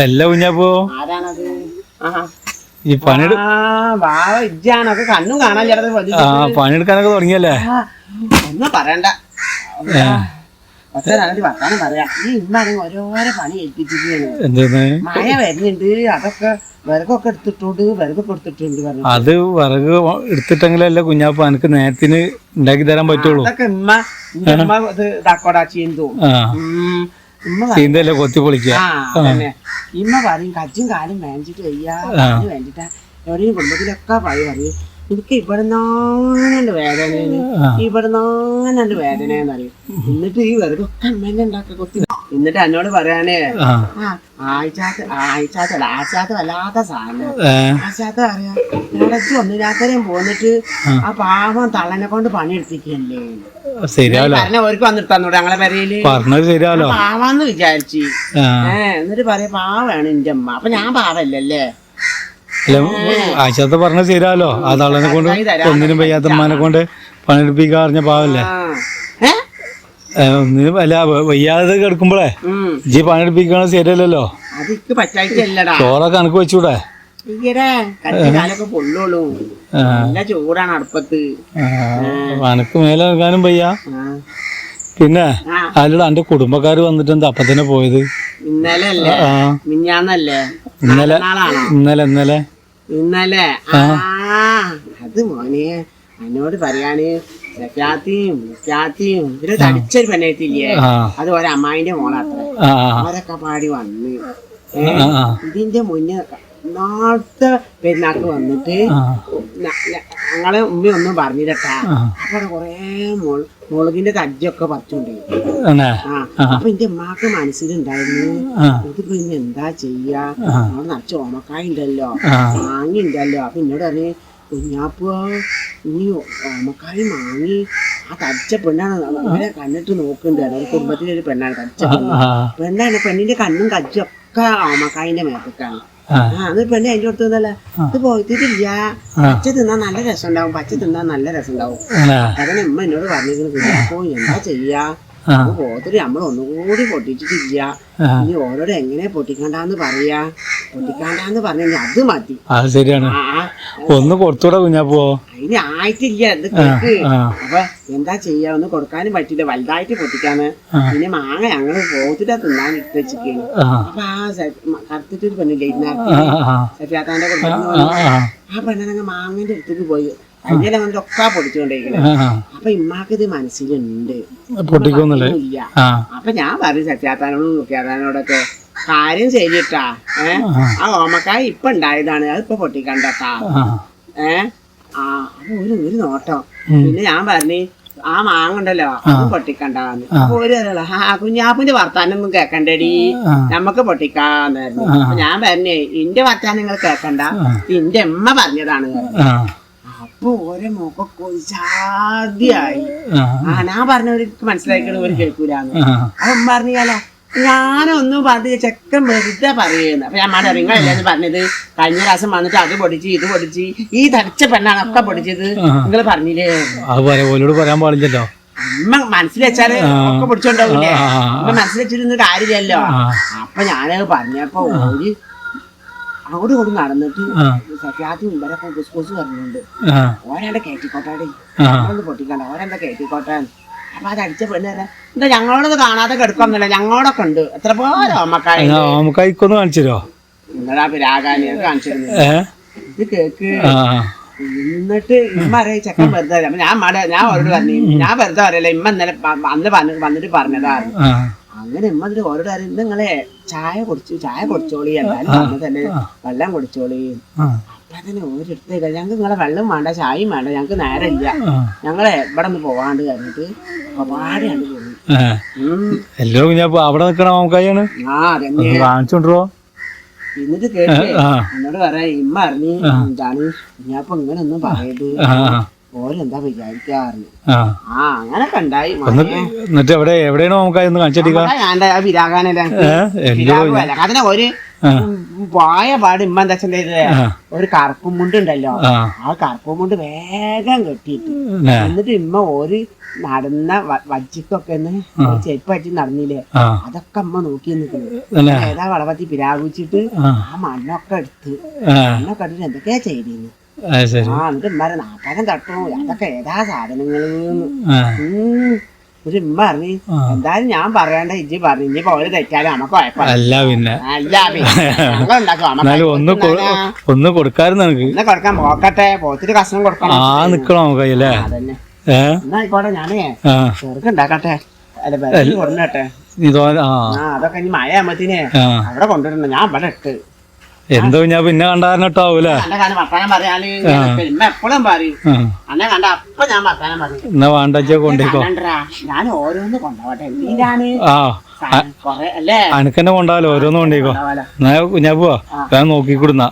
അല്ല കുഞ്ഞാപ്പോ. ഈ പണിയെടു കണ്ണും കാണാൻ ചേട്ടത് ആ പണിയെടുക്കാനൊക്കെ തുടങ്ങിയല്ലേ? ഒന്നും പറയണ്ട. ഒറ്റ നാളെ വർത്താനം പറയാം. ഈ ഇമ്മാണെങ്കിൽ ഓരോരോ പണി ഏൽപ്പിച്ചിരിക്കുകയാണ്. എന്തെന്ന് മഴ വരുന്നുണ്ട് അതൊക്കെ വിറകൊക്കെ എടുത്തിട്ടുണ്ട് വിറകൊക്കെ എടുത്തിട്ടുണ്ട് പറഞ്ഞു അത് വിറക് എടുത്തിട്ടെങ്കിലല്ലേ കുഞ്ഞാപ്പ എനിക്ക് നേരത്തിന് ഉണ്ടാക്കി തരാൻ പറ്റുള്ളൂ. അതൊക്കെ ഉമ്മ ഉമ്മ ഇത് ചീന്തല്ലേ കൊത്തി പൊളിക്കുക ആ ഇമ്മ പറയും കജ്ജും കാലും വേണ്ടിട്ട് വയ്യ. വേണ്ടിട്ടാ. എവിടെയും കുടുംബത്തിലൊക്കെ പറയും. എനിക്ക് ഇവിടെ നാന്നുണ്ട് വേദനയാണ് ഇവിടെ നാന്നുണ്ട് വേദനയെന്ന് പറയും എന്നിട്ട് ഈ വെറുതെ അമ്മേനെ ഉണ്ടാക്കി കൊത്തി. എന്നിട്ട് എന്നോട് പറയാനേ ആഴ്ചാത്ത ആഴ്ചാത്തല്ല ആഴ്ചാത്ത വല്ലാത്ത സാധനം. ആഴ്ചാത്ത പറയാ ഇടയ്ക്ക് ഒന്നിരാത്തരം പോന്നിട്ട് ആ. പാവം തള്ളനെ കൊണ്ട് പണിയെടുത്തിക്കല്ലേ ശരിയാവല്ലോ അവർക്ക് വന്നിട്ട് തന്നൂടെ ഞങ്ങളെ പെരയിൽ. പറഞ്ഞത് ശരിയാവല്ലോ പാവാന്ന് വിചാരിച്ചു. ഏഹ് എന്നിട്ട് പറയാ പാവാണ് എന്റെ അമ്മ അപ്പൊ ഞാൻ പാവല്ലല്ലേ? അല്ല ആശാത്ത പറഞ്ഞ ശരിയാവല്ലോ ആ തള്ളനെ കൊണ്ട് ഒന്നിനും വയ്യാത്ത കൊണ്ട് പണിയെടുപ്പിക്കാൻ അറിഞ്ഞ പാവല്ലേ? ഒന്നിനും അല്ല വയ്യാതെ കിടക്കുമ്പോഴേ ജി ഇജ്ജി പണിയെടുപ്പിക്കണത് ശരിയല്ലല്ലോ അതിക്ക് പറ്റായിട്ടല്ലടാ. ചോറൊക്കെ കണക്ക് വെച്ചൂടെ? അനക്ക് മേലെ നിൽക്കാനും വയ്യ. പിന്നെ അല്ലടാ അതിലൂടെ എന്റെ കുടുംബക്കാര് വന്നിട്ട് എന്താ അപ്പത്തന്നെ പോയത്? ഇന്നലെ ഇന്നലെ ഇന്നലെ ഇന്നലെ. ഇന്നലെ. ആ. അത് മോനെ എന്നോട് പറയാന് സത്യാത്തിയും മുത്യാത്തിയും ഇവർ തടിച്ചൊരു പെണ്ണേത്തില്ലേ അത് ഒരമ്മായിന്റെ മോളാത്ര. അവരൊക്കെ പാടി വന്ന്. ഇതിന്റെ മുന്നേ നാളത്തെ പെരുന്നാക്ക് വന്നിട്ട് ഞങ്ങളെ ഉമ്മ ഒന്നും പറഞ്ഞിട്ടാ ആ. അപ്പൊ കൊറേ മുള മുളകിന്റെ തജ്ജൊക്കെ ആ അപ്പൊ എന്റെ ഉമ്മാക്ക് മനസ്സിലുണ്ടായിരുന്നു ഇത് പിന്നെ എന്താ ചെയ്യാ. അവിടെ നിറച്ച് ഓമക്കായ ഉണ്ടല്ലോ മാങ്ങ ഉണ്ടല്ലോ. അപ്പൊ എന്നോട് പറഞ്ഞു കുഞ്ഞാപ്പോ ഇനി ഓമക്കായ മാങ്ങി. ആ തടിച്ച പെണ്ണാണ് അവരെ കണ്ണിട്ട് നോക്കുന്നുണ്ട്. അവരുടെ കുടുംബത്തിലെ ഒരു പെണ്ണാണ് തടിച്ച പെണ്ണാണ് പെണ്ണിന്റെ കണ്ണും കജ്ജൊക്കെ ഓമക്കായിന്റെ മേത്തക്കാണ് അത് പെണ്ണ് അതിന്റെ അടുത്ത് ഇത് പോയിട്ടില്ല. പച്ച തിന്നാൻ നല്ല രസം ഉണ്ടാവും പച്ച തിന്നാൻ നല്ല രസം ഉണ്ടാവും അതിന് ഉമ്മ എന്നോട് പറഞ്ഞിരിക്കുന്നു അപ്പോ എന്താ ചെയ്യാ? ആ. പോത്തിട്ട് നമ്മൾ ഒന്നുകൂടി പൊട്ടിച്ചിട്ടില്ല. ഇനി ഓരോട് എങ്ങനെ പൊട്ടിക്കണ്ടാന്ന് പറയാ? പൊട്ടിക്കണ്ടാന്ന് പറഞ്ഞു അത് മതി. അത് ശരിയാണ്. ഒന്ന് കൊടുത്തൂടെ കുഞ്ഞാപ്പോ അതിന് ആയിട്ടില്ല എന്ത് കേക്ക്. അപ്പൊ എന്താ ചെയ്യാ? ഒന്ന് കൊടുക്കാനും പറ്റില്ല. വലുതായിട്ട് പൊട്ടിക്കാന്ന്. പിന്നെ മാങ്ങ ഞങ്ങൾ പോത്തിട്ട് തിന്നാൻ ഇട്ട് വെച്ചിരിക്കുന്നു അപ്പൊ ആ കറുത്തിട്ടൊരു പെണ്ണില്ലേ ഇന്ന സഫിയാത്താന്റെ കുടുംബത്തിൽ ആ പെണ്ണിനങ്ങ് മാങ്ങന്റെ അടുത്തേക്ക് പോയി. അങ്ങനെ വന്നിട്ട് ഒക്കെ പൊടിച്ചുകൊണ്ടിരിക്കണേ. അപ്പൊ ഇമ്മാക്ക് ഇത് മനസ്സിലുണ്ട് പൊട്ടിക്കൊന്നുമില്ലേ അപ്പൊ ഞാൻ പറഞ്ഞു സത്യാത്താനോടും മുഖ്യാത്താനോടൊക്കെ കാര്യം ശരിട്ടാ ഏ? ആ. ഓമക്കായ ഇപ്പൊ ഉണ്ടായതാണ്. അത് ഇപ്പൊ പൊട്ടിക്കണ്ടട്ടാ. ആ. ഏ? ആ ഒരു ഒരു നോട്ടോ. പിന്നെ ഞാൻ പറഞ്ഞു ആ മാങ്ങണ്ടല്ലോ അത് പൊട്ടിക്കണ്ടാന്ന്. അപ്പൊ ഒരു ആ കുഞ്ഞാപ്പിന്റെ വർത്താനൊന്നും കേക്കണ്ടടി. നമുക്ക് നമ്മക്ക് പൊട്ടിക്കാന്നായിരുന്നു ഞാൻ പറഞ്ഞേ ഇന്റെ വർത്താനം നിങ്ങൾ കേക്കണ്ട. ഇന്റെ അമ്മ പറഞ്ഞതാണ് അപ്പൊ ഓരോ മുഖൊക്കെ കൊതിച്ചാദ്യായി ആ. ഞാൻ പറഞ്ഞവർക്ക് മനസ്സിലാക്കിയത് ഒരു കേൾക്കൂലെന്ന്. അമ്മ പറഞ്ഞാലോ ഞാനൊന്നും പറഞ്ഞ ചെക്കൻ വെറുതെ പറയുന്നത് അപ്പൊ ഞാൻ മാഡം എല്ലാം പറഞ്ഞത്? കഴിഞ്ഞ പ്രാവശ്യം വന്നിട്ട് അത് പൊടിച്ച് ഇത് പൊടിച്ച് ഈ തടിച്ച പെണ്ണാണ് ഒക്കെ പൊടിച്ചത്. നിങ്ങൾ പറഞ്ഞില്ലേ? ഓലോട് പറയാൻ പാടില്ലല്ലോ. അമ്മ മനസ്സിൽ വെച്ചാൽ ഒക്കെ പൊടിച്ചോണ്ടാവൂലേ? അമ്മ മനസ്സിൽ വെച്ചിരുന്ന കാര്യമില്ലല്ലോ അപ്പൊ ഞാനത് പറഞ്ഞപ്പോ ഒരു അങ്ങോട്ട് കൊണ്ട് നടന്നിട്ട് സത്യാത്തി മുമ്പരൊക്കെ കുസ്കൂസ് പറഞ്ഞുണ്ട്. ആ. ഓരാണ്ട് കയറ്റിക്കോട്ടാടേ ആ. ഒന്ന് പൊട്ടിക്കണ്ട ഓരെന്താ കയറ്റിക്കോട്ടെ അപ്പൊ അത് അടിച്ച പെണ്ണ് തരാം എന്താ ഞങ്ങളോടത് കാണാതെ കിടക്കൊന്നുമില്ല ഞങ്ങളോടൊക്കെ ഉണ്ട്. എത്ര പോലെ എന്നാ നമുക്ക് അയക്കൊന്ന് കാണിച്ചു നിങ്ങളാ പിരാകാനി കാണിച്ചിരുന്നു ഇത് കേക്ക്. എന്നിട്ട് ഇമ്മ അറിയ ചെക്കൻ വെറുതെ അപ്പൊ ഞാൻ മട ഞാൻ അവരോട് പറഞ്ഞു ഞാൻ വെറുതെ അറിയില്ല ഇമ്മ ഇന്നലെ അന്ന് വന്നിട്ട് പറഞ്ഞതാണ് ആ. അങ്ങനെ ഇമ്മതിൽ ഓരോട് ആരും നിങ്ങളെ ചായ കുടിച്ചു ചായ കുടിച്ചോളി. എന്തായാലും തന്നെ വെള്ളം കുടിച്ചോളി. അപ്പൊ തന്നെ ഓരോരുത്തർ ഞങ്ങൾക്ക് നിങ്ങളെ വെള്ളം വേണ്ട ചായയും വേണ്ട ഞങ്ങൾക്ക് നേരം ഇല്ല ഞങ്ങളെ ഇവിടെ നിന്ന് പോവാണ്ട് കഴിഞ്ഞിട്ട് ഒരുപാടാണ് അവിടെ നിൽക്കണം ആ അതന്നെ. കാണിച്ചോണ്ടോ എന്നിട്ട് കേട്ടേ എന്നോട് പറയാ ഇമ്മ അറിഞ്ഞു എന്താണ് ഇങ്ങനെ ഒന്നും പറയത് ആ. ഓരെന്താ വിചാരിക്കാറിഞ്ഞു ആ. ആ അങ്ങനൊക്കെ ഉണ്ടായി എന്നിട്ട് എവിടെ എവിടെയാണോ നമുക്ക് ഒന്ന് അതിനെ ഒരു പോയ പാട് ഇമ്മ എന്താ. ഒരു കറുപ്പും മുണ്ടുണ്ടല്ലോ. ആ. കറുപ്പും മുണ്ട് വേഗം കെട്ടിയിട്ട്. എന്നിട്ട് ഇമ്മ ഒരു നടന്ന വജ്ജിക്കൊക്കെ ചെരുപ്പ് പറ്റി നടന്നില്ലേ? അതൊക്കെ അമ്മ നോക്കി നിൽക്കുന്നു. ഏതാ വളപത്തി പിരാകുച്ചിട്ട് ആ. മണ്ണൊക്കെ എടുത്ത് മണ്ണൊക്കെ എടുത്തിട്ട് എന്തൊക്കെയാ ചെയ്തിരുന്നു ആ എന്നിട്ട് അതൊക്കെ ഏതാ സാധനങ്ങൾ? പറഞ്ഞു എന്തായാലും ഞാൻ പറയണ്ട ഇജ്ജി പറഞ്ഞു ഇനി പോലെ തെറ്റാലും നമുക്ക് അല്ല പിന്നെ. അല്ല ഒന്ന് ഒന്ന് കൊടുക്കാറുണ്ട് കൊടുക്കാൻ പോക്കട്ടെ. പോത്തിട്ട് കഷ്ണം കൊടുക്കണം. ആ നിക്കണം നമുക്ക് അല്ലേ? ഞാനേ ചെറുക്ക് ഉണ്ടാക്കട്ടെ. അല്ല അതൊക്കെ ഇനി മഴ ആകുമ്പത്തിനെ അവിടെ കൊണ്ടുവരണം. ഞാൻ ഇവിടെ ഇട്ട് എന്തോ ഞാൻ പിന്നെ കണ്ടാരനട്ടാവൂല എന്നാ വേണ്ടച്ച കൊണ്ടേക്കോ. ഞാൻ ഓരോന്ന് ആ അനക്കെന്നെ കൊണ്ടാവല്ലോ ഓരോന്ന് കൊണ്ടേക്കോ. ഞാൻ പോവാ. ഞാൻ നോക്കിക്കൊടുന്ന.